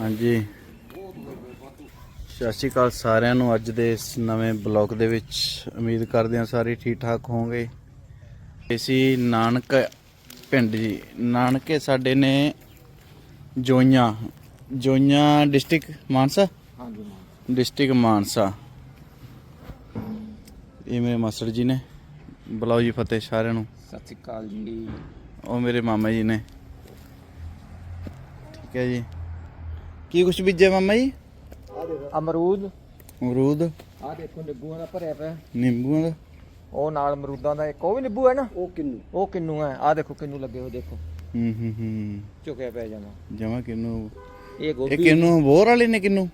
ਹਾਂਜੀ। ਸਤਿ ਸ਼੍ਰੀ ਅਕਾਲ ਸਾਰਿਆਂ ਨੂੰ ਅੱਜ ਦੇ ਇਸ ਨਵੇਂ ਬਲੌਗ ਦੇ ਵਿੱਚ। ਉਮੀਦ ਕਰਦੇ ਹਾਂ ਸਾਰੇ ਠੀਕ ਠਾਕ ਹੋਵੋਗੇ। ਅਸੀਂ ਨਾਨਕ ਪਿੰਡ ਜੀ ਨਾਨਕੇ ਸਾਡੇ ਨੇ ਜੋਈਆਂ ਜੋਈਆਂ ਡਿਸਟ੍ਰਿਕਟ ਮਾਨਸਾ? ਹਾਂਜੀ ਡਿਸਟ੍ਰਿਕਟ ਮਾਨਸਾ। ਇਹ ਮੇਰੇ ਮਾਸਟਰ ਜੀ ਨੇ। ਬੁਲਾਓ ਜੀ ਫਤਿਹ ਸਾਰਿਆਂ ਨੂੰ। ਸਤਿ ਸ਼੍ਰੀ ਅਕਾਲ ਜੀ। ਉਹ ਮੇਰੇ ਮਾਮਾ ਜੀ ਨੇ। ਠੀਕ ਹੈ ਜੀ। ਕੀ ਕੁਛ ਬੀਜਿਆ ਮਾਮਾ ਜੀ? ਅਮਰੂਦ। ਅਮਰੂਦ। ਆ ਦੇਖੋ ਨਿੰਬੂਆਂ ਦਾ ਭਰਿਆ ਪਿਆ। ਨਿੰਬੂਆਂ ਦਾ? ਉਹ ਨਾਲ ਅਮਰੂਦਾਂ ਦਾ ਇੱਕ ਉਹ ਵੀ ਨਿੰਬੂ ਹੈ ਨਾ? ਉਹ ਕਿੰਨੂ? ਉਹ ਕਿੰਨੂ ਹੈ। ਆ ਦੇਖੋ ਕਿੰਨੂ ਲੱਗੇ ਹੋਏ ਦੇਖੋ। ਹੂੰ ਹੂੰ ਹੂੰ। ਝੁਕਿਆ ਪਿਆ ਜਮਾ। ਜਮਾ ਕਿਨੂੰ? ਇਹ ਇਹ ਗੋਭੀ ਕਿਨੂੰ? ਬੋਰ ਵਾਲੇ ਨੇ ਕਿਨੂੰ?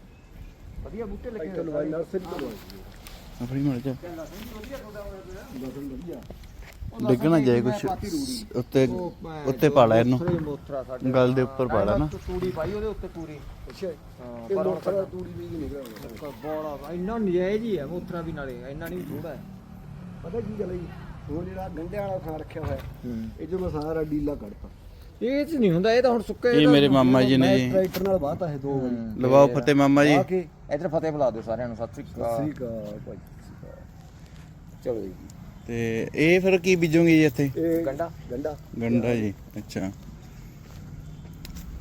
ਵਧੀਆ ਬੂਟੇ ਲੱਗੇ ਲਵਾਈ ਨਰਸਰੀ ਤੋਂ ਲਵਾਈ। ਆਪਣੀ ਮਰ ਡਿੱਗਣਾ ਜਾਏ ਕੁਛ। ਉੱਤੇ ਉੱਤੇ ਪਾ ਲੈ ਇਹਨੂੰ। ਮੋਥਰਾ ਮੋਥਰਾ ਗਲ ਦੇ ਉੱਪਰ ਪਾ ਲੈ ਨਾ। ਤੂੜੀ ਪਾਈ ਉਹਦੇ ਉੱਤੇ ਪੂਰੀ। ਅੱਛਾ। ਹਾਂ ਇਹ ਮੋਟਰ ਤੂੜੀ ਵੀ ਹੋਇਆ ਬੋੜਾ ਇੰਨਾ ਨਜਾਇਜ਼ ਹੀ ਹੈ ਮੋਥਰਾ ਵੀ ਨਾਲੇ। ਇੰਨਾ ਨਹੀਂ ਥੋੜਾ ਪਤਾ ਕੀ ਗੱਲ ਹੈ ਜੀ? ਉਹ ਜਿਹੜਾ ਗੰਢਿਆਂ ਵਾਲਾ ਥਾਂ ਰੱਖਿਆ ਹੋਇਆ ਹੂੰ ਇਹ ਜੋ ਮੈਂ ਸਾਰਾ ਡੀਲਾ ਕੱਢਤਾ। ਇਹ ਚ ਨਹੀਂ ਹੁੰਦਾ ਇਹ ਤਾਂ ਹੁਣ ਸੁੱਕੇ ਇਹ ਮੇਰੇ ਮਾਮਾ ਜੀ ਨੇ ਜੀ। ਟਰੈਕਟਰ ਨਾਲ ਬਾਤਾ ਹੈ ਦੋ ਵਾਰੀ। ਲਵਾਓ ਫਤਿਹ ਮਾਮਾ ਜੀ। ਆ ਕੇ ਇਧਰ ਫਤਿਹ ਬੁਲਾ ਦਿਓ ਸਾਰਿਆਂ ਨੂੰ। ਸਤਿ ਸ੍ਰੀ ਅਕਾਲ। ਸ੍ਰੀ ਅਕਾਲ ਭਾਈ ਸਤਿ ਸ੍ਰੀ ਅਕਾਲ। ਚਲੋ ਜੀ। ਤੇ ਇਹ ਫਿਰ ਕੀ ਬੀਜੋਗੇ ਜੀ ਇੱਥੇ? ਇਹ ਗੰਢਾ ਗੰਡਾ। ਗੰਡਾ ਜੀ ਅੱਛਾ।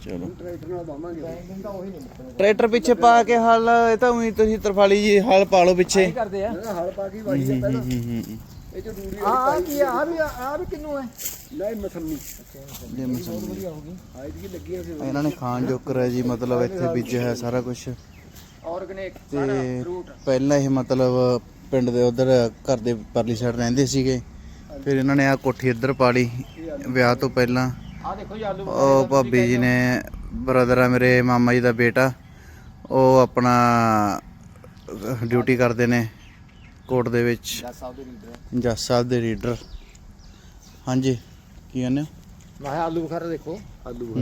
ਚਲੋ। ਟਰੈਕਟਰ ਨਾਲ ਬਾਵਾਂਗੇ ਗੰਢਾ ਉਹੀ ਨਹੀਂ ਮੁੱਕਣਾ ਟਰੈਕਟਰ ਪਿੱਛੇ ਪਾ ਕੇ ਹਲ ਇਹ ਤਾਂ ਉਹੀ ਤੁਸੀਂ ਤਰਫਾਲੀ ਜੀ ਹਲ ਪਾ ਲਓ ਪਿੱਛੇ। ਕੀ ਕਰਦੇ ਆ। ਮੈਂ ਹਲ ਪਾ ਕੇ ਵਾਹੀ ਹੈ ਪਹਿਲਾਂ। ਹੂੰ ਹੂੰ ਹੂੰ। ਇਹ ਜੋ ਡੂਰੀ ਆ ਆ ਕੀ ਆ? ਆਹ ਵੀ ਆ ਵੀ ਕਿੰਨੂ ਹੈ? ਨਹੀਂ ਮਸੰਮੀ। ਜੇ ਮਸਾਂ ਵਧੀਆ ਹੋਗੀ ਆਈ ਦੀ ਲੱਗੀਆਂ ਸੀ। ਇਹਨਾਂ ਨੇ ਖਾਣ ਜੋਕਰ ਹੈ ਜੀ ਮਤਲਬ ਇੱਥੇ ਬੀਜਿਆ ਹੈ ਸਾਰਾ ਕੁਝ ਆਰਗੈਨਿਕ ਤੇ ਪਹਿਲਾਂ ਇਹ ਮਤਲਬ ਪਿੰਡ ਦੇ ਉਧਰ ਘਰ ਦੇ ਪਰਲੀ ਸਾਈਡ ਰਹਿੰਦੇ ਸੀਗੇ। ਫਿਰ ਇਹਨਾਂ ਨੇ ਆ ਕੋਠੀ ਇੱਧਰ ਪਾ ਲਈ ਵਿਆਹ ਤੋਂ ਪਹਿਲਾਂ। ਆ ਦੇਖੋ ਜੀ ਆਲੂ ਉਹ ਭਾਬੀ ਜੀ ਨੇ ਬ੍ਰਦਰ ਆ ਮੇਰੇ ਮਾਮਾ ਜੀ ਦਾ ਬੇਟਾ। ਉਹ ਆਪਣਾ ਡਿਊਟੀ ਕਰਦੇ ਨੇ ਕੋਰਟ ਦੇ ਵਿੱਚ। ਜੱਜ ਸਾਹਿਬ ਦੇ ਰੀਡਰ ਹਾਂਜੀ ਕੀ ਕਹਿੰਦੇ ਹੋ? ਮੈਂ ਆਲੂ ਬੁਖਾਰਾ ਦੇਖੋ। ਆਲੂ।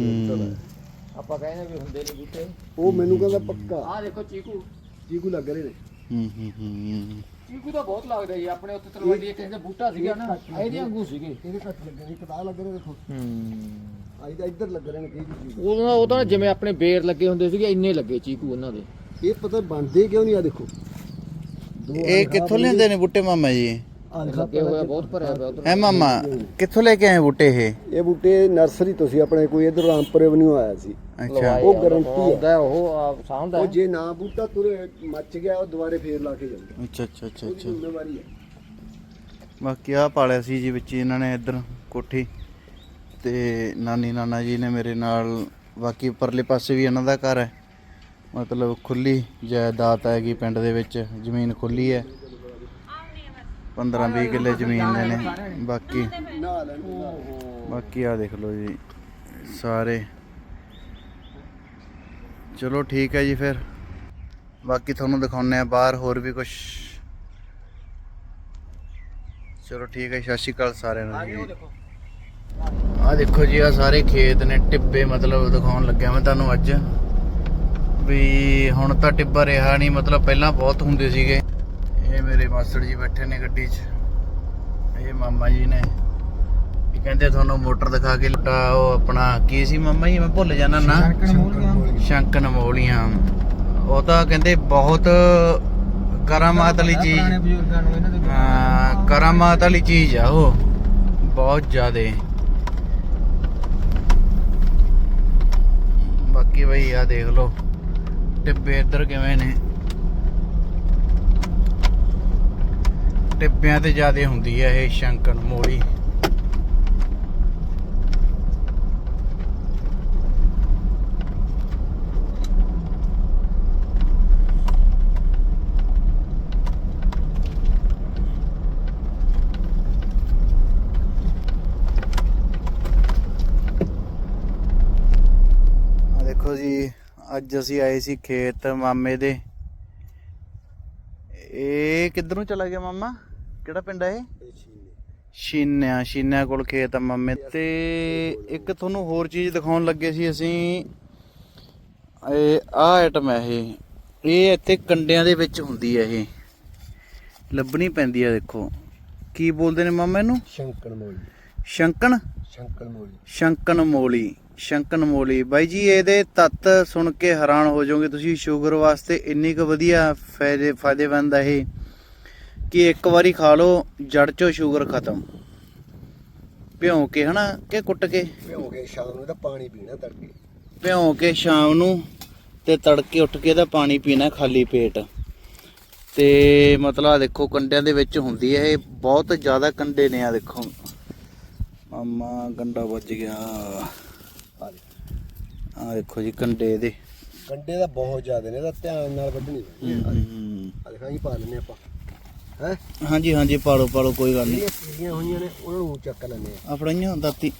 ਆਪਾਂ ਕਹਿੰਦੇ ਵੀ ਹੁੰਦੇ ਨੇ ਬੂਟੇ। ਉਹ ਮੈਨੂੰ ਕਹਿੰਦਾ ਪੱਕਾ। ਆ ਦੇਖੋ ਚੀਕੂ। ਚੀਕੂ ਲੱਗ ਰਹੇ ਨੇ। ਹੂੰ ਹੂੰ ਹੂੰ। ਚੀਕੂ ਤਾਂ ਬਹੁਤ ਲੱਗਦਾ ਜੀ ਆਪਣੇ ਉੱਥੇ ਤਲਵਾੜੀ ਇੱਕ ਕਿਸੇ ਦਾ ਬੂਟਾ ਸੀਗਾ ਨਾ ਇਹਦੇ ਵਾਂਗੂ ਸੀਗੇ। ਇਹਦੇ ਘੱਟ ਲੱਗੇ ਨੇ ਕਦਾ ਲੱਗ ਰਹੇ ਦੇਖੋ। ਹੂੰ। ਆਈ ਤਾਂ ਇੱਧਰ ਲੱਗ ਰਹੇ ਨੇ ਕਈ ਚੀਜ਼। ਉਦੋਂ ਉਹ ਤਾਂ ਜਿਵੇਂ ਆਪਣੇ ਬੇਰ ਲੱਗੇ ਹੁੰਦੇ ਸੀਗੇ ਇੰਨੇ ਲੱਗੇ ਚੀਕੂ ਉਹਨਾਂ ਦੇ। ਇਹ ਪਤਾ ਬਣਦੇ ਕਿਉਂ ਨਹੀਂ ਆ ਦੇਖੋ? ਦੋ ਇਹ ਕਿੱਥੋਂ ਲੈਂਦੇ ਨੇ ਬੂਟੇ ਮਾਮਾ ਜੀ? ਲੱਗੇ ਹੋਇਆ ਬਹੁਤ ਭਰਿਆ ਪਿਆ ਉਧਰ। ਹੈ ਮਾਮਾ ਕਿੱਥੋਂ ਲੈ ਕੇ ਆਏ ਬੂਟੇ ਇਹ? ਇਹ ਬੂਟੇ ਨਰਸਰੀ ਤੋਂ ਸੀ ਆਪਣੇ ਕੋਈ ਇਧਰ ਰਾਮਪੁਰ ਐਵਨਿਊ ਆਇਆ ਸੀ। ਅੱਛਾ। ਉਹ guarantee ਹੈ। ਉਹ ਸਾਂਭਦਾ ਉਹ। ਜੇ ਨਾ ਬੂਟਾ ਤੁਰੇ ਮੱਚ ਗਿਆ ਉਹ ਦੁਬਾਰੇ ਫੇਰ ਲਾ ਕੇ ਜਾਂਦਾ। ਅੱਛਾ ਅੱਛਾ ਅੱਛਾ ਅੱਛਾ। ਜ਼ਿੰਮੇਵਾਰੀ ਹੈ ਬਾਕੀ ਆ ਪਾਲਿਆ ਸੀ ਜੀ ਵਿੱਚ ਇਹਨਾਂ ਨੇ ਇੱਧਰ ਕੋਠੀ। ਤੇ ਨਾਨੀ ਨਾਨਾ ਜੀ ਨੇ ਮੇਰੇ ਨਾਲ ਬਾਕੀ ਪਰਲੇ ਪਾਸੇ ਵੀ ਇਹਨਾਂ ਦਾ ਘਰ ਹੈ। ਮਤਲਬ ਖੁੱਲੀ ਜਾਇਦਾਦ ਹੈਗੀ ਪਿੰਡ ਦੇ ਵਿੱਚ ਜ਼ਮੀਨ ਖੁੱਲੀ ਹੈ। 15 20 ਕਿੱਲੇ ਜ਼ਮੀਨ ਦੇ ਨੇ ਬਾਕੀ ਬਾਕੀ ਆ ਦੇਖ ਲਓ ਜੀ ਸਾਰੇ। ਚਲੋ ਠੀਕ ਹੈ ਜੀ ਫਿਰ। ਬਾਕੀ ਤੁਹਾਨੂੰ ਦਿਖਾਉਂਦੇ ਆ ਬਾਹਰ ਹੋਰ ਵੀ ਕੁਝ ਚਲੋ ਠੀਕ ਹੈ ਸਤਿ ਸ਼੍ਰੀ ਅਕਾਲ ਸਾਰਿਆਂ ਨੂੰ ਜੀ। ਆ ਦੇਖੋ ਜੀ ਆ ਸਾਰੇ ਖੇਤ ਨੇ ਟਿੱਬੇ ਮਤਲਬ ਦਿਖਾਉਣ ਲੱਗਿਆ ਮੈਂ ਤੁਹਾਨੂੰ ਅੱਜ। ਵੀ ਹੁਣ ਤਾਂ ਟਿੱਬਾ ਰਿਹਾ ਨਹੀਂ ਮਤਲਬ ਪਹਿਲਾਂ ਬਹੁਤ ਹੁੰਦੇ ਸੀਗੇ। ਇਹ ਮੇਰੇ ਮਾਸਟਰ ਜੀ ਬੈਠੇ ਨੇ ਗੱਡੀ 'ਚ। ਇਹ ਮਾਮਾ ਜੀ ਨੇ। ਇਹ ਕਹਿੰਦੇ ਤੁਹਾਨੂੰ ਮੋਟਰ ਦਿਖਾ ਕੇ ਲਟਾ। ਉਹ ਆਪਣਾ ਕੀ ਸੀ ਮਾਮਾ ਜੀ? ਮੈਂ ਭੁੱਲ ਜਾਣਾ ਨਾ। ਸ਼ੰਕ ਨਮੋਲੀਆਂ ਉਹ ਤਾਂ ਕਹਿੰਦੇ ਬਹੁਤ ਕਰਾਮਾਤ ਵਾਲੀ ਚੀਜ਼। ਹਾਂ ਕਰਾਮਾਤ ਵਾਲੀ ਚੀਜ਼ ਆ ਉਹ। ਬਹੁਤ ਜ਼ਿਆਦੇ। ਬਾਕੀ ਬਈ ਆ ਦੇਖ ਲਓ। ਟਿੱਬੇ ਇੱਧਰ ਕਿਵੇਂ ਨੇ। ਟਿੱਬਿਆਂ ਤੇ ਜ਼ਿਆਦੇ ਹੁੰਦੀ ਹੈ ਇਹ ਸ਼ੰਕਨ ਮੋਲੀ। ਦੇਖੋ ਜੀ, ਅੱਜ ਅਸੀਂ ਆਏ ਸੀ ਖੇਤ ਮਾਮੇ ਦੇ। ਇਹ ਕਿੱਧਰੋਂ ਚਲਾ ਗਿਆ ਮਾਮਾ? ਕਿਹੜਾ ਪਿੰਡ ਆ ਇਹ? ਸ਼ੀਨਿਆ ਸ਼ੀਨਿਆ ਕੋਲ ਖੇਤ ਆ ਮਾਮੇ। ਤੇ ਇੱਕ ਤੁਹਾਨੂੰ ਹੋਰ ਚੀਜ਼ ਦਿਖਾਉਣ ਲੱਗੇ ਸੀ ਅਸੀਂ। ਇਹ ਆ ਆਈਟਮ ਹੈ ਇਹ। ਇਹ ਇੱਥੇ ਕੰਡਿਆਂ ਦੇ ਵਿੱਚ ਹੁੰਦੀ ਹੈ ਇਹ। ਲੱਭਣੀ ਪੈਂਦੀ ਹੈ ਦੇਖੋ। ਕੀ ਬੋਲਦੇ ਨੇ ਮਾਮਾ ਇਹਨੂੰ? ਸ਼ੰਕਰ ਮੋਲੀ। ਸ਼ੰਕਣ? ਸ਼ੰਕਰ ਮੋਲੀ। ਸ਼ੰਕਣ ਮੋਲੀ। ਸ਼ੰਕਨ ਮੋਲੀ। ਬਾਈ ਜੀ ਇਹਦੇ ਤੱਤ ਸੁਣ ਕੇ ਹੈਰਾਨ ਹੋ ਜਾਓਗੇ ਤੁਸੀਂ। ਸ਼ੂਗਰ ਵਾਸਤੇ ਇੰਨੀ ਕੁ ਵਧੀਆ ਫਾਇਦੇ ਫਾਇਦੇਮੰਦ ਹੈ ਇਹ। ਕਿ ਇੱਕ ਵਾਰੀ ਖਾ ਲਓ ਜੜ ਚੋਂ ਸ਼ੂਗਰ ਖਤਮ। ਭਿਉਂ ਕੇ ਹਨਾ? ਕਿ ਕੁੱਟ ਕੇ? ਭਿਓ ਕੇ ਸ਼ਾਮ ਨੂੰ ਤਾਂ ਪਾਣੀ ਪੀਣਾ ਤੜਕੇ। ਭਿਉਂ ਕੇ ਸ਼ਾਮ ਨੂੰ ਤੇ ਤੜਕੇ ਉੱਠ ਕੇ ਇਹਦਾ ਪਾਣੀ ਪੀਣਾ ਖਾਲੀ ਪੇਟ। ਤੇ ਮਤਲਬ ਦੇਖੋ ਕੰਡਿਆਂ ਦੇ ਵਿੱਚ ਹੁੰਦੀ ਹੈ ਇਹ ਬਹੁਤ ਜ਼ਿਆਦਾ ਕੰਡੇ ਨੇ ਆ ਦੇਖੋ। ਮਾਮਾ ਗੰਡਾ ਵੱਜ ਗਿਆ। ਆ ਦੇ ਦੇਖੋ ਜੀ ਕੰਡੇ ਇਹਦੇ ਕੰਡੇ ਦਾ ਬਹੁਤ ਜ਼ਿਆਦਾ ਨੇ ਇਹਦਾ ਧਿਆਨ ਨਾਲ ਵੱਢਣੀ ਪੈਂਦੀ ਹੈ ਆ ਪਾ ਲੈਨੇ ਆਪਾਂ। ਹੈ? ਹਾਂਜੀ ਹਾਂਜੀ ਪਾਲੋ ਪਾਲੋ ਕੋਈ ਗੱਲ ਨਹੀਂ। ਜਿਹੜੀਆਂ ਹੋਈਆਂ ਨੇ ਉਹਨਾਂ ਨੂੰ ਚੱਕ ਲੈਨੇ ਆ। ਆਪਣੀਆਂ ਦਾਤੀ।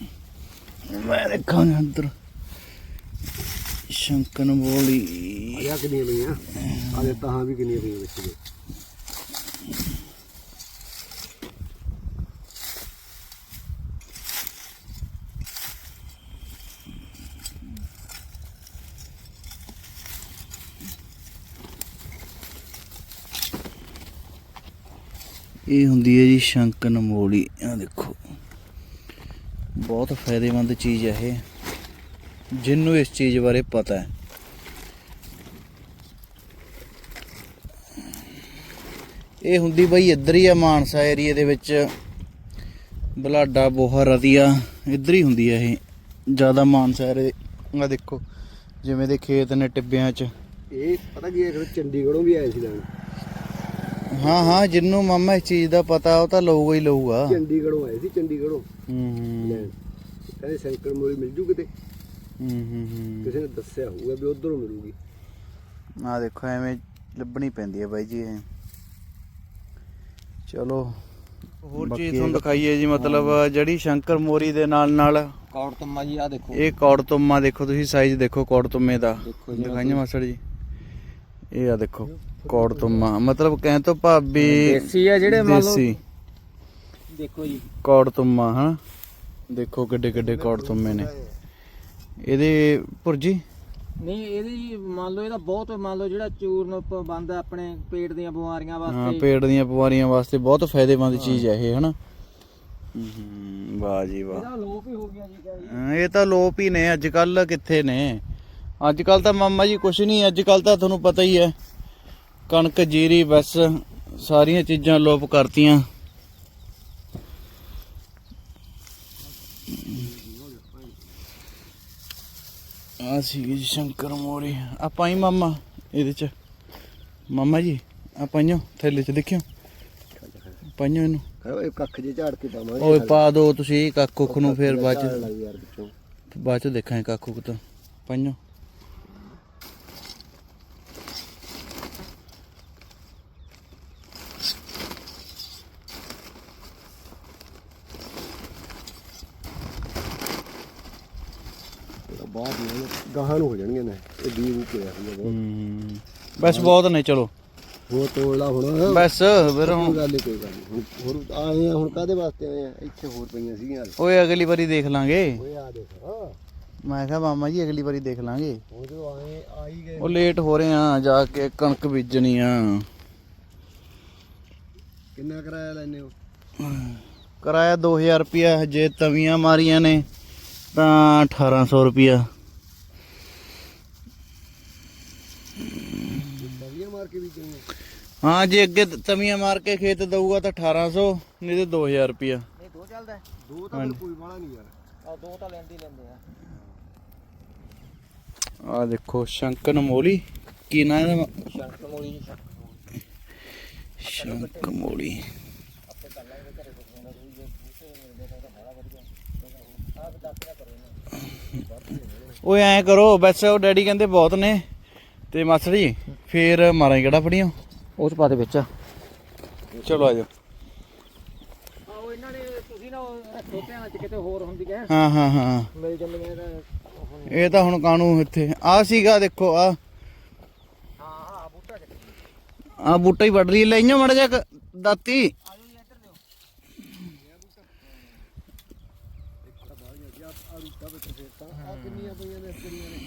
ਮੈਂ ਦੇਖਾਂਗਾ ਅੰਦਰ। ਸ਼ੰਕਨ ਬੋਲੀ। ਆ ਕਿੰਨੀਆਂ ਪਈਆਂ? ਆ ਦੇ ਤਾਂ ਵੀ ਕਿੰਨੀਆਂ ਪਈਆਂ ਵਿੱਚ। ਦੇ ਇਹ ਹੁੰਦੀ ਹੈ ਜੀ ਸ਼ੰਕਨ ਮੋਲੀ। ਆ ਦੇਖੋ। ਬਹੁਤ ਫਾਇਦੇਮੰਦ ਚੀਜ਼ ਹੈ ਇਹ। ਜਿਹਨੂੰ ਇਸ ਚੀਜ਼ ਬਾਰੇ ਪਤਾ ਹੈ। ਇਹ ਹੁੰਦੀ ਬਈ ਇੱਧਰ ਹੀ ਆ ਮਾਨਸਾ ਏਰੀਏ ਦੇ ਵਿੱਚ। ਬਲਾਡਾ, ਬੋਹਾ ਰਤੀਆ ਇੱਧਰ ਹੀ ਹੁੰਦੀ ਹੈ ਇਹ। ਜ਼ਿਆਦਾ ਮਾਨਸਾ ਏਰੀਏ ਆ ਦੇਖੋ, ਜਿਵੇਂ ਦੇ ਖੇਤ ਨੇ ਟਿੱਬਿਆਂ 'ਚ। ਇਹ ਪਤਾ ਕੀ ਹੈ ਚੰਡੀਗੜ੍ਹੋਂ ਵੀ ਆਏ ਸੀ ਲੈਣ ਹਾਂ ਹਾਂ ਜਿੰਨੂੰ ਮਾਮਾ ਇਸ ਚੀਜ਼ ਦਾ ਪਤਾ ਉਹ ਤਾਂ ਲਊਗਾ ਹੀ ਲਊਗਾ। ਚੰਡੀਗੜ੍ਹੋਂ ਆਏ ਸੀ ਚੰਡੀਗੜ੍ਹੋਂ। ਹੂੰ ਲੈਣ ਕਹਿੰਦੇ ਸੈਂਕੜ ਮੋਰੀ ਮਿਲ ਜੂ ਕਿਤੇ। ਹੂੰ ਹੂੰ ਹੂੰ। ਕਿਸੇ ਨੇ ਦੱਸਿਆ ਹੋਊਗਾ ਵੀ ਉਧਰੋਂ ਮਿਲੂਗੀ। ਆ ਦੇਖੋ ਐਵੇਂ ਲੱਭਣੀ ਪੈਂਦੀ ਹੈ ਬਾਈ ਜੀ ਇਹ। ਚਲੋ ਹੋਰ ਬਾਕੀ ਚੀਜ਼ ਤੁਹਾਨੂੰ ਦਿਖਾਈਏ ਜੀ ਮਤਲਬ ਜਿਹੜੀ ਸ਼ੰਕਰ ਮੋਰੀ ਦੇ ਨਾਲ ਨਾਲ ਕੌੜ ਤੁਮਾ ਜੀ ਆ ਦੇਖੋ। ਇਹ ਕੌੜਤੁੰਮਾ ਦੇਖੋ ਤੁਸੀਂ ਸਾਈਜ਼ ਦੇਖੋ ਕੌੜਤੁੰਮੇ ਦਾ। ਦੇਖੋ ਜੀ, ਦਿਖਾਈਏ ਮਾਸੜ ਜੀ। ਇਹ ਆ ਦੇਖੋ। ਕੌੜਤੁੰਮਾ ਮਤਲਬ ਕਹਿਣ ਤੋਂ ਭਾਬੀ ਦੇਸੀ ਆ ਜਿਹੜੇ ਮੰਨ ਲਓ ਦੇਸੀ। ਦੇਖੋ ਜੀ। ਕੌੜਤੁੰਮਾ ਹਾਂ ਦੇਖੋ ਕਿੱਡੇ ਕਿੱਡੇ ਕੌੜਤੁੰਮੇ ਨੇ। ਇਹਦੇ ਭੁਰਜੀ? ਨਹੀਂ ਇਹਦੀ ਜੀ ਮੰਨ ਲਓ ਇਹਦਾ ਬਹੁਤ ਮੰਨ ਲਓ ਜਿਹੜਾ ਚੂਰਨ ਬਣਦਾ ਆਪਣੇ ਪੇਟ ਦੀਆਂ ਬਿਮਾਰੀਆਂ ਹਾਂ ਵਾਸਤੇ। ਪੇਟ ਦੀਆਂ ਬਿਮਾਰੀਆਂ ਵਾਸਤੇ ਬਹੁਤ ਫਾਇਦੇਮੰਦ ਚੀਜ਼ ਹੈ ਇਹ ਹਨਾ? ਹੂੰ ਵਾਹ ਜੀ ਵਾਹ। ਇਹਦਾ ਲੋਪ ਹੀ ਹੋ ਗਿਆ ਜੀ ਹਾਂ, ਇਹ ਤਾਂ ਲੋਪ ਹੀ ਨੇ ਅੱਜ ਕੱਲ ਕਿੱਥੇ ਨੇ? ਅੱਜ ਕੱਲ ਤਾਂ ਮਾਮਾ ਜੀ ਕੁਛ ਨਹੀਂ ਅੱਜ ਕੱਲ ਤਾਂ ਤੁਹਾਨੂੰ ਪਤਾ ਹੀ ਹੈ। ਕਣਕ ਜੀਰੀ ਬਸ ਸਾਰੀਆਂ ਚੀਜ਼ਾਂ ਲੋਪ ਕਰਤੀਆਂ। ਆ ਸੀ ਜੀ ਸ਼ੰਕਰ ਮੋਰੀ। ਆ ਪਾਈ ਮਾਮਾ ਇਹਦੇ ਚ। ਮਾਮਾ ਜੀ ਆ ਪਾਈਓ ਥੈਲੇ ਚ ਦੇਖਿਓ। ਪਾਈਓ ਇਹਨੂੰ। ਇਹ ਕੱਖ ਜੇ ਝਾੜ ਕੇ ਪਾਵਾਂਗੇ। ਓਏ ਪਾ ਦੋ ਤੁਸੀਂ ਕੱਖ ਕੁੱਖ ਨੂੰ ਫੇਰ ਬਾਅਦ ਚ। ਬਾਅਦ ਚ ਦੇਖਾਂਗੇ ਕੱਖ ਕੁੱਖ ਤਾਂ ਪਾਈਓ ਗਾਹਾਂ ਨੂੰ ਹੋ ਜਾਣਗੇ ਨੇ। ਇਹ ਬੀ ਬੂ ਪਿਆ ਹੁੰਦਾ ਬਹੁਤ ਹੂੰ। ਬਸ ਬਹੁਤ ਨੇ ਚਲੋ। ਹੋਰ ਤੋੜ ਲਾ ਹੁਣ। ਬਸ ਫਿਰ ਹੁਣ ਗੱਲ ਕੋਈ ਗੱਲ ਨੀ। ਹੁਣ ਹੋਰ ਆਏ ਆ ਹੁਣ ਕਾਦੇ ਵਾਸਤੇ ਆਏ ਆ? ਇੱਥੇ ਹੋਰ ਪਈਆਂ ਸੀਗੀਆਂ ਓਏ ਅਗਲੀ ਵਾਰੀ ਦੇਖ ਲਾਂਗੇ। ਓਏ ਆ ਦੇਖ। ਮੈਂ ਕਿਹਾ ਮਾਮਾ ਜੀ ਅਗਲੀ ਵਾਰੀ ਦੇਖ ਲਾਂਗੇ। ਹੁਣ ਜਦੋਂ ਆਏ ਆ ਹੀ ਗਏ। ਉਹ ਲੇਟ ਹੋ ਰਹੇ ਆ ਜਾ ਕੇ ਕਣਕ ਬੀਜਣੀ ਆ। ਕਿੰਨਾ ਕਿਰਾਇਆ ਲੈਨੇ ਹੋ? ਕਿਰਾਇਆ 2000 ਰੁਪਿਆ ਜੇ ਤਵੀਆਂ ਮਾਰੀਆਂ ਨੇ ਤਾਂ 1800 ਰੁਪਿਆ ਵਧੀਆ ਮਾਰ ਕੇ ਵੀ ਜਾਈਏ ਹਾਂ ਜੇ ਅੱਗੇ ਤਵੀਆਂ ਮਾਰ ਕੇ ਖੇਤ ਦਊਗਾ ਤਾਂ 1800 ਨਹੀਂ ਤੇ 2000 ਰੁਪਿਆ ਇਹ ਦੋ ਚੱਲਦਾ ਦੋ ਤਾਂ ਫਿਰ ਕੋਈ ਵਾਲਾ ਨਹੀਂ ਯਾਰ। ਆ ਦੋ ਤਾਂ ਲੈਂਦੇ ਹੀ ਲੈਂਦੇ ਆ। ਆ ਦੇਖੋ ਸ਼ੰਕਨ ਮੋਲੀ। ਕੀ ਨਾਂ ਇਹਦਾ? ਸ਼ੰਕ ਮੋਲੀ ਸ਼ੰਕ ਮੋਲੀ। ਓਏ ਐ ਕਰੋ ਬਸ ਉਹ ਡੈਡੀ ਕਹਿੰਦੇ ਬਹੁਤ ਨੇ। ਤੇ ਜੀ ਫੇਰ ਮਾਰਾਂਗੇ ਕਿਹੜਾ ਫੜੀਆਂ? ਉਹ ਚ ਪਾ ਦੇ ਵਿੱਚ। ਚਲੋ ਆਜੋ ਆਓ ਇਹਨਾਂ ਨੇ ਤੁਸੀਂ ਨਾ ਉਹ ਰੱਖੋ ਧਿਆਨ ਚ ਕਿਤੇ ਹੋਰ ਹੁੰਦੀ ਹੈ ਹਾਂ ਹਾਂ ਹਾਂ। ਮਿਲ ਜਾਂਦੀਆਂ ਇਹਦਾ ਇਹ ਤਾਂ ਹੁਣ ਕਾਣੂ ਇੱਥੇ। ਆ ਸੀਗਾ ਦੇਖੋ ਆ ਹਾਂ ਹਾਂ ਬੂਟਾ ਆ ਬੂਟਾ ਹੀ ਵੱਢ ਲਈ ਲੈਈਓ ਮੜ ਜਾ ਦਾਤੀ ਆਜੋ ਜੀ ਇੱਧਰ ਦਿਓ ਆ ਕਿੰਨੀਆਂ ਪਈਆਂ ਨੇ ਕੁੜੀਆਂ ਨੇ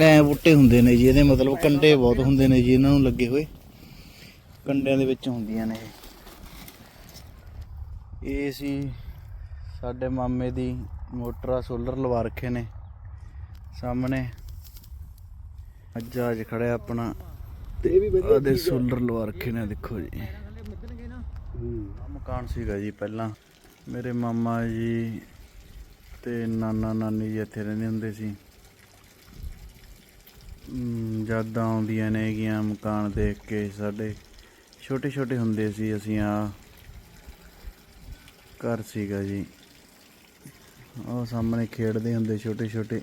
ਐ ਬੂਟੇ ਹੁੰਦੇ ਨੇ ਜੀ ਇਹਦੇ ਮਤਲਬ ਕੰਡੇ ਬਹੁਤ ਹੁੰਦੇ ਨੇ ਜੀ ਇਹਨਾਂ ਨੂੰ ਲੱਗੇ ਹੋਏ। ਕੰਡਿਆਂ ਦੇ ਵਿੱਚ ਹੁੰਦੀਆਂ ਨੇ ਇਹ। ਸੀ ਸਾਡੇ ਮਾਮੇ ਦੀ ਮੋਟਰ ਆ ਸੋਲਰ ਲਵਾ ਰੱਖੇ ਨੇ ਸਾਹਮਣੇ। ਅੱਜ ਅੱਜ ਖੜਿਆ ਆਪਣਾ। ਤੇ ਇਹ ਵੀ ਵਧੀਆ ਉਹਦੇ ਸੋਲਰ ਲਵਾ ਰੱਖੇ ਨੇ ਦੇਖੋ ਜੀ। ਮਕਾਨ ਸੀਗਾ ਜੀ ਪਹਿਲਾਂ। ਮੇਰੇ ਮਾਮਾ ਜੀ ਤੇ ਨਾਨਾ ਨਾਨੀ ਜੀ ਇੱਥੇ ਰਹਿੰਦੇ ਹੁੰਦੇ ਸੀ। ਯਾਦਾਂ ਆਉਂਦੀਆਂ ਨੇ ਹੈਗੀਆਂ ਮਕਾਨ ਦੇਖ ਕੇ ਸਾਡੇ। ਛੋਟੇ ਛੋਟੇ ਹੁੰਦੇ ਸੀ ਅਸੀਂ ਆ। ਘਰ ਸੀਗਾ ਜੀ। ਉਹ ਸਾਹਮਣੇ ਖੇਡਦੇ ਹੁੰਦੇ ਛੋਟੇ ਛੋਟੇ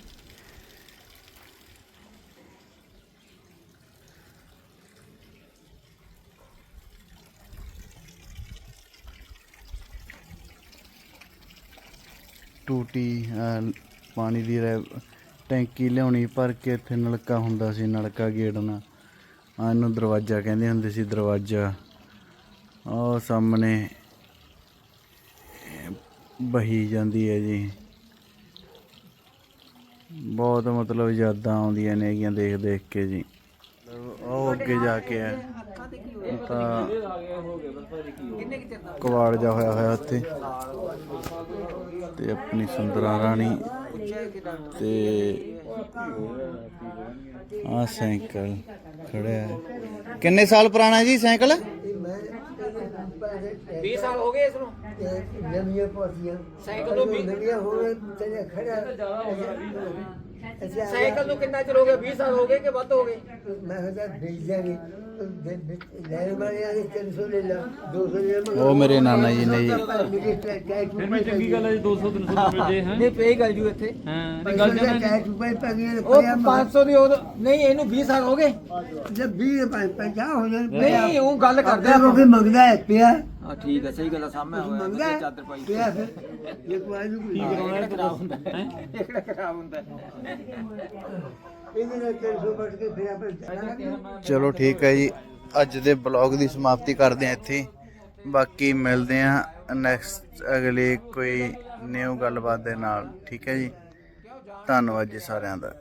ਟੂਟੀ ਪਾਣੀ ਦੀ ਰੈ- ਟੈਂਕੀ ਲਿਆਉਣੀ, ਭਰ ਕੇ ਇੱਥੇ ਨਲਕਾ ਹੁੰਦਾ ਸੀ, ਨਲਕਾ ਗੇੜਨਾ ਆ ਇਹਨੂੰ ਦਰਵਾਜ਼ਾ ਕਹਿੰਦੇ ਹੁੰਦੇ ਸੀ, ਦਰਵਾਜ਼ਾ। ਉਹ ਸਾਹਮਣੇ ਬਹੀ ਜਾਂਦੀ ਹੈ ਜੀ। ਬਹੁਤ ਮਤਲਬ ਯਾਦਾਂ ਆਉਂਦੀਆਂ ਨੇ ਹੈਗੀਆਂ ਦੇਖ ਦੇਖ ਕੇ ਜੀ। ਉਹ ਅੱਗੇ ਜਾ ਕੇ ਹੈ। ਤਾਂ ਕਿੰਨੇ ਕਿ ਕਵਾੜ ਜਾ ਹੋਇਆ ਹੋਇਆ ਉੱਥੇ। ਤੇ ਆਪਣੀ ਸੁੰਦਰਾ ਰਾਣੀ। ਤੇ ਆ ਸਾਈਕਲ ਖੜਿਆ ਹੈ। ਕਿੰਨੇ ਸਾਲ ਪੁਰਾਣਾ ਹੈ ਜੀ ਸਾਈਕਲ? 20 ਸਾਲ ਹੋ ਗਏ ਇਸ ਨੂੰ। ਨਵੀਆਂ ਪਾਸੀਆਂ ਸਾਈਕਲ ਨੂੰ ਵੀ ਨਵੀਆਂ ਹੋਵੇ ਤੇ ਖੜਾ ਅੱਛਾ ਸਾਈਕਲ ਨੂੰ ਕਿੰਨਾ ਚਿਰ ਹੋ ਗਿਆ? 20 ਸਾਲ ਹੋ ਗਏ ਕਿ ਵੱਧ ਹੋ ਗਏ? ਮੈਂ ਹਜ਼ਾਰ ਭੇਜ ਦਿਆਂਗੇ ਲੈਣ ਵਾਲੇ ਆ 300 ਲੈ ਲਾ 200 ਲੈ ਲਾ। ਉਹ ਮੇਰੇ ਨਾਨਾ ਜੀ ਨੇ ਜੀ। ਫਿਰ ਵੀ ਚੰਗੀ ਗੱਲ ਹੈ ਨਹੀਂ ਪੇ ਗੱਲ ਜੂ ਇੱਥੇ। ਹਾਂ ਗੱਲ ਜਨਾ ਚਾਹ ਰੁਪਏ ਪੈ ਗਏ ਉਹ 500 ਦੀ ਉਹ ਨਹੀਂ ਇਹਨੂੰ 20 ਸਾਲ ਹੋ ਗਏ। ਜਬ 20 50 ਹੋ ਜਾਣ ਨਹੀਂ ਉਹ ਗੱਲ ਕਰਦੇ ਕਰਦਾ ਉਹ ਮੰਗਦਾ ਹੈ ਪਿਆ। ਹਾਂ ਠੀਕ ਹੈ ਸਹੀ ਗੱਲ ਆ ਸਾਹਮਣੇ ਹੋਇਆ ਮੰਗਦਾ ਹੈ ਚਾਦਰ ਪਾਈ ਪਿਆ ਫਿਰ ਇਹ ਕੋਈ ਨੂੰ ਕੀ ਕਿਹੜਾ ਖਰਾਬ ਹੁੰਦਾ ਹੈ? ਕਿਹੜਾ ਖਰਾਬ ਹੁੰਦਾ ਇਹਦੇ ਨਾਲ 300 ਵੱਟ ਕੇ ਫਿਰ ਆਪਾਂ ਜਾਣਾ ਚਲੋ ਠੀਕ ਹੈ ਜੀ ਅੱਜ ਦੇ ਬਲੌਗ ਦੀ ਸਮਾਪਤੀ ਕਰਦੇ ਹਾਂ ਇੱਥੇ। ਹੀ। ਬਾਕੀ ਮਿਲਦੇ ਹਾਂ ਨੈਕਸਟ ਅਗਲੀ ਕੋਈ ਨਿਊ ਗੱਲਬਾਤ ਦੇ ਨਾਲ ਠੀਕ ਹੈ ਜੀ? ਧੰਨਵਾਦ ਜੀ ਸਾਰਿਆਂ ਦਾ।